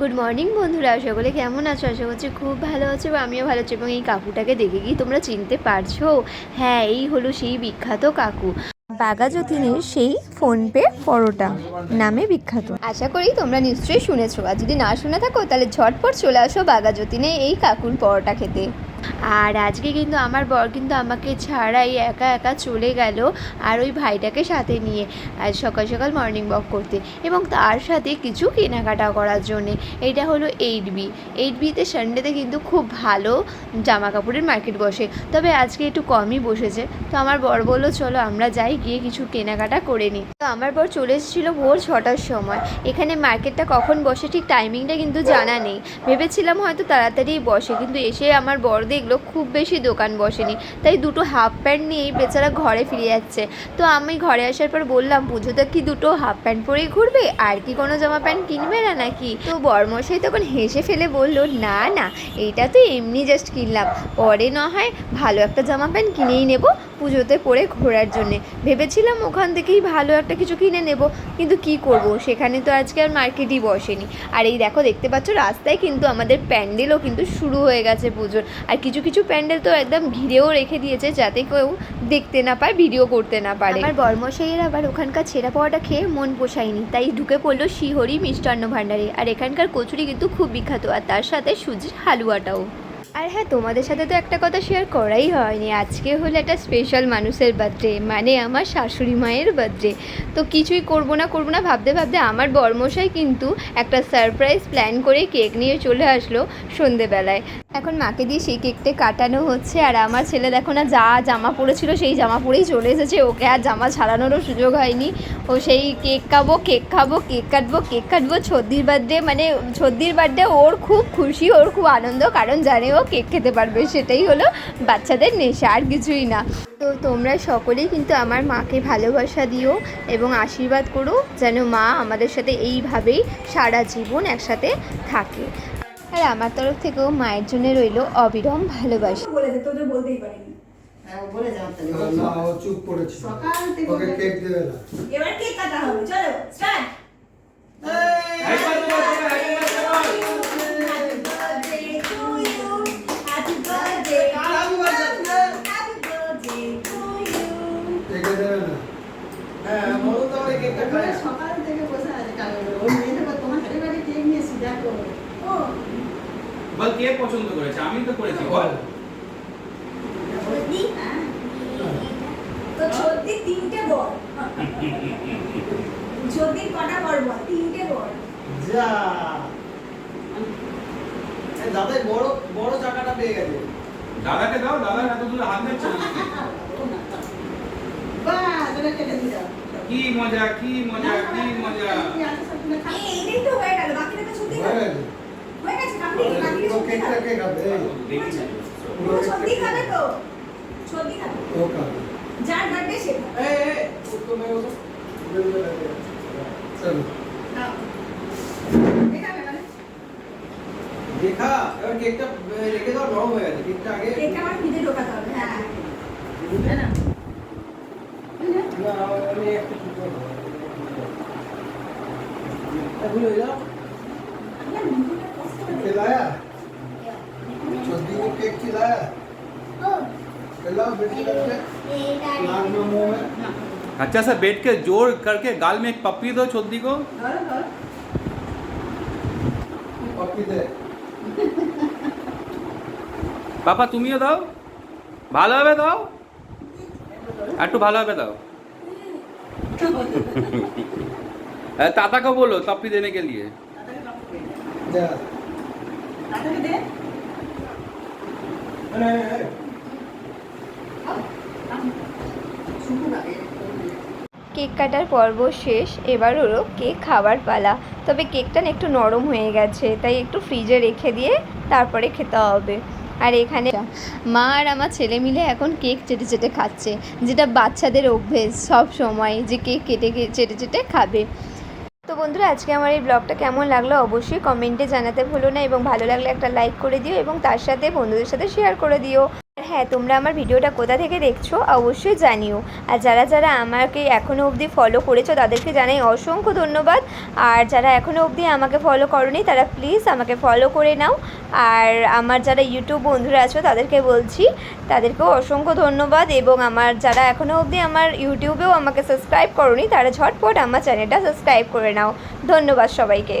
Good morning বন্ধুরা। আশা করি কেমন আছো? আশা করছি খুব ভালো আছো এবং আমিও ভালো আছি এবং এই কাকুটাকে দেখে কি তোমরা চিনতে পারছ? হ্যাঁ এই হলো সেই বিখ্যাত কাকু। বাগা যতীনের সেই ফোনপে পরোটা নামে বিখ্যাত। আশা করি তোমরা নিশ্চয়ই শুনেছো। আর যদি না শুনে থাকো, তাহলে ঝটপট চলে আসো বাগা যতীনে এই কাকুর পরোটা খেতে। আর আজকে কিন্তু আমার বর কিন্তু আমাকে ছাড়াই একা একা চলে গেল আর ওই ভাইটাকে সাথে নিয়ে আজ সকাল সকাল মর্নিং ওয়াক করতে এবং তার সাথে কিছু কেনাকাটা করার জন্যে। এটা হলো এইট বি এইট বিতে সানডেতে কিন্তু খুব ভালো জামা কাপড়ের মার্কেট বসে। তবে আজকে একটু কমই বসেছে। তো আমার বর বলল, চলো আমরা যাই, গিয়ে কিছু কেনাকাটা করে নিই তো আমার বর চলে এসেছিল ভোর ছটার সময়। এখানে মার্কেটটা কখন বসে ঠিক টাইমিংটা কিন্তু জানা নেই। ভেবেছিলাম হয়তো তাড়াতাড়ি বসে, কিন্তু এসে আমার বর দেখল খুব বেশি দোকান বসেনি। তাই দুটো হাফ প্যান্ট নিয়েই বেচারা ঘরে ফিরে যাচ্ছে। তো আমি ঘরে আসার পর বললাম, পুজোতে কি দুটো হাফ প্যান্ট পরেই ঘুরবে? আর কি কোনো জামা প্যান্ট কিনবে না নাকি? তো বর্মশাই তখন হেসে ফেলে বলল, না না, এইটা তো এমনি জাস্ট কিনলাম। পরে না হয় ভালো একটা জামা প্যান্ট কিনেই নেব। পুজোতে পরে ঘোরার জন্যে। ভেবেছিলাম ওখান থেকেই ভালো একটা কিছু কিনে নেব, কিন্তু কি করব? সেখানে তো আজকে আর মার্কেটই বসেনি। আর এই দেখো, দেখতে পাচ্ছ রাস্তায় কিন্তু আমাদের প্যান্ডেলও কিন্তু শুরু হয়ে গেছে পুজোর। আর কিছু কিছু প্যান্ডেল তো একদম ঘিরেও রেখে দিয়েছে, যাতে কেউ দেখতে না পায়, ভিডিও করতে না পারে। আমার বর্মশাইয়ের আবার ওখানকার ছেঁড়া পাওয়াটা খেয়ে মন পোষায়নি, তাই ঢুকে পড়ল শিহরি মিষ্টান্ন ভাণ্ডারে। আর এখানকার কচুরি কিন্তু খুব বিখ্যাত, আর তার সাথে সুজির হালুয়াটাও। আর হ্যাঁ তোমাদের সাথে তো একটা কথা শেয়ার করাই হয়নি। আজকে হলো একটা স্পেশাল মানুষের বার্থডে মানে আমার শাশুড়ি মায়ের বার্থডে তো কিছুই করব না করব না, ভাবতে ভাবতে আমার বর্মশাই কিন্তু একটা সারপ্রাইজ প্ল্যান করে কেক নিয়ে চলে আসলো সন্ধেবেলায়। এখন মাকে দিয়ে সেই কেকটা কাটানো হচ্ছে আর আমার ছেলে দেখো না যা জামা পরেছিল সেই জামা পরেই চলে এসেছে। ওকে আর জামা ছাড়ানোরও সুযোগ হয়নি। ও সেই কেক খাব কেক খাব, কেক কাটবো কেক কাটবো। ছদ্দির বার্থডে মানে ছদ্দির বার্থডে ওর খুব খুশি, ওর খুব আনন্দ। কারণ জানে ও কেক খেতে পারবে, সেটাই হলো বাচ্চাদের নেশা আর কিছুই না। তো তোমরা সকলেই কিন্তু আমার মাকে ভালোবাসা দিও এবং আশীর্বাদ করো যেন মা আমাদের সাথে এইভাবেই সারা জীবন একসাথে থাকে। আর আমার তরফ থেকেও মায়ের জন্য রইল অবিরম ভালোবাসা। বলেছে তোদের বলতেই পারিনি। হ্যাঁ, ও বলে যাও তাহলে। না ও চুপ করেছে। সকাল থেকে ওকে কেক দেবে না। এবার কেক কাটা হবে চলো স্টার্ট কেকে দেবে না হ্যাঁ বলো সকাল থেকে বসে আছে কাগজ। ওই তোমার হাতে বাড়ি কেক নিয়েছি, দেখো। বল কে পছন্দ করেছে আমি তো করেছি বল হ্যাঁ। তো তিনটে বল যদি কটা বল বল তিনটে বল যা দাদাই বড় বড় চাকাটা পেয়ে গেছে দাদাকে দাও দাদা এত দূরে হাত দিচ্ছে। কি মজা কি মজা কি মজা এইটাই তো হয়ে গেল বাকিটা তো ছুটি হয়ে গেছে গেছে ও কেকটা কে খাবে? এই, দেখি না। পুরো ছুটি খাবে তো? ছুটি খাবে। ও খাবে। যার বার্থডে সে খাবে। এই এই তো মেয়ে ও চলো। নাও। দেখাবে মানে? দেখা এবার কেকটা রেখে দাও নরম হয়ে গেছে। কেকটা আগে কেকটা আমার ফ্রিজে ঢোকাতে হবে হ্যাঁ। না? না আমি একটু ছোট এগুলো হয়ে যাও। खिलाया छोटी को केक खिलाया खिलाओ बेटी करके नाक में मुंह में अच्छा सा बैठ के जोर करके गाल में एक पप्पी दो छोटी को ধরো, ধরো। पप्पी दे পাপা তুমিও দাও ভালোভাবে দাও একটু ভালোভাবে দাও अरे ताता को बोलो पप्पी देने কেক কাটার পর্ব শেষ এবার হলো কেক খাবার পালা। তবে কেকটা না একটু নরম হয়ে গেছে তাই একটু ফ্রিজে রেখে দিয়ে তারপরে খেতে হবে। আর এখানে মা আর আমার ছেলে মিলে এখন কেক চেটে চেটে খাচ্ছে যেটা বাচ্চাদের অভ্যেস সব সময় যে কেক কেটে চেটে চেটে খাবে। তো বন্ধুরা, আজকে আমার এই ব্লগটা কেমন লাগল অবশ্যই কমেন্টে জানাতে ভুলো না এবং ভালো লাগলে একটা লাইক করে দিও এবং তার সাথে বন্ধুদের সাথে শেয়ার করে দিও। হ্যাঁ তোমরা আমার ভিডিওটা কোথা থেকে দেখছ অবশ্যই জানিও। আর যারা যারা আমাকে এখনও অবধি ফলো করেছ, তাদেরকে জানাই অসংখ্য ধন্যবাদ। আর যারা এখনও অবধি আমাকে ফলো করনি, তারা প্লিজ আমাকে ফলো করে নাও। আর আমার যারা ইউটিউব বন্ধুরা আছো, তাদেরকে বলছি, তাদেরকেও অসংখ্য ধন্যবাদ। এবং আমার যারা এখনও অবধি আমার ইউটিউবেও আমাকে সাবস্ক্রাইব করনি, তারা ঝটপট আমার চ্যানেলটা সাবস্ক্রাইব করে নাও। ধন্যবাদ সবাইকে।